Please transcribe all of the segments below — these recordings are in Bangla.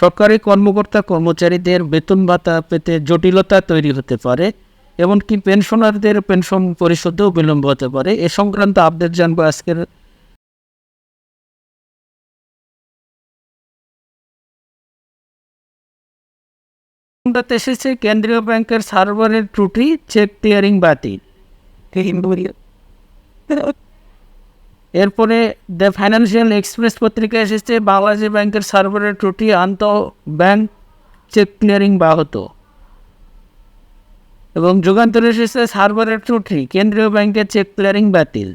সরকারি কর্মকর্তা কর্মচারীদের বেতন ভাতা পেতে জটিলতা তৈরি হতে পারে, এমনকি পেনশনারদের পেনশন পরিশোধেও বিলম্ব হতে পারে। এ সংক্রান্ত আপডেট জানব আজকের এসেছে, কেন্দ্রীয় ব্যাংকের সার্ভারের ত্রুটি, চেক ক্লিয়ারিং বাতিল। এরপরে দ্য ফাইন্যান্সিয়াল এক্সপ্রেস পত্রিকা এসেছে, বাংলাদেশ ব্যাংকের সার্ভারের ত্রুটি আন্ত ব্যাংক চেক ক্লিয়ারিং ব্যাহত। এবং যুগান্তরে এসেছে সার্ভারের ত্রুটি, কেন্দ্রীয় ব্যাংকের চেক ক্লিয়ারিং বাতিল।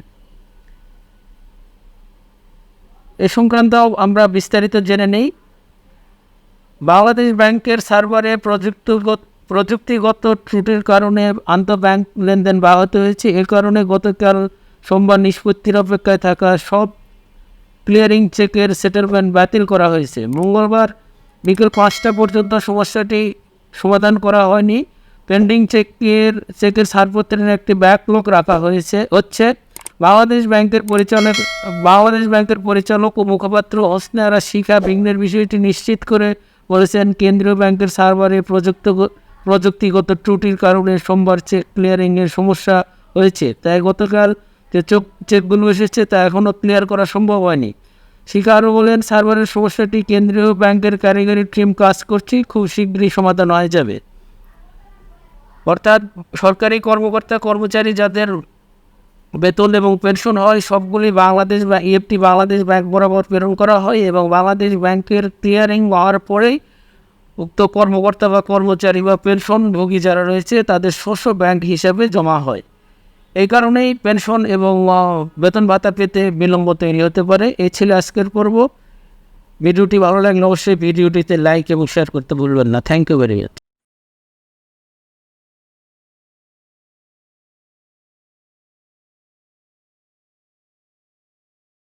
এ সংক্রান্ত আমরা বিস্তারিত জেনে নেই। বাংলাদেশ ব্যাংকের সার্ভারে প্রযুক্তিগত প্রযুক্তিগত ত্রুটির কারণে আন্তঃব্যাংক লেনদেন ব্যাহত হয়েছে। এ কারণে গতকাল সোমবার নিষ্পত্তির অপেক্ষায় থাকা সব ক্লিয়ারিং চেকের সেটেলমেন্ট বাতিল করা হয়েছে। মঙ্গলবার বিকেল পাঁচটা পর্যন্ত সমস্যাটি সমাধান করা হয়নি। পেন্ডিং চেকের চেকের ছাড়পত্রের একটি ব্যাকলগ রাখা হয়েছে, হচ্ছে বাংলাদেশ ব্যাংকের পরিচালক, বাংলাদেশ ব্যাংকের পরিচালক ও মুখপাত্র হোসনারা শিখা বিঘ্নের বিষয়টি নিশ্চিত করে বলেছেন, কেন্দ্রীয় ব্যাংকের সার্ভারে প্রযুক্ত, প্রযুক্তিগত ত্রুটির কারণে সোমবার চেক ক্লিয়ারিংয়ের সমস্যা হয়েছে। তাই গতকাল যে চোখ চেকগুলো এসেছে তা এখনও ক্লিয়ার করা সম্ভব হয়নি। শিখা আরও বলেন, সার্ভারের সমস্যাটি কেন্দ্রীয় ব্যাংকের কারিগরি টিম কাজ করছে, খুব শীঘ্রই সমাধান হয়ে যাবে। অর্থাৎ সরকারি কর্মকর্তা, কর্মচারী যাদের বেতন এবং পেনশন হয়, সবগুলি বাংলাদেশ ইএফটি বাংলাদেশ ব্যাংক বরাবর প্রেরণ করা হয় এবং বাংলাদেশ ব্যাংকের ক্লিয়ারিং হওয়ার পরেই উক্ত কর্মকর্তা বা কর্মচারী বা পেনশনভোগী যারা রয়েছে, তাদের শস্য ব্যাংক হিসাবে জমা হয়। এই কারণেই পেনশন এবং বেতন ভাতা পেতে বিলম্ব তৈরি হতে পারে। এই ছিল আজকের পর্ব। ভিডিওটি ভালো লাগলে অবশ্যই ভিডিওটিতে লাইক এবং শেয়ার করতে ভুলবেন না। Thank you very much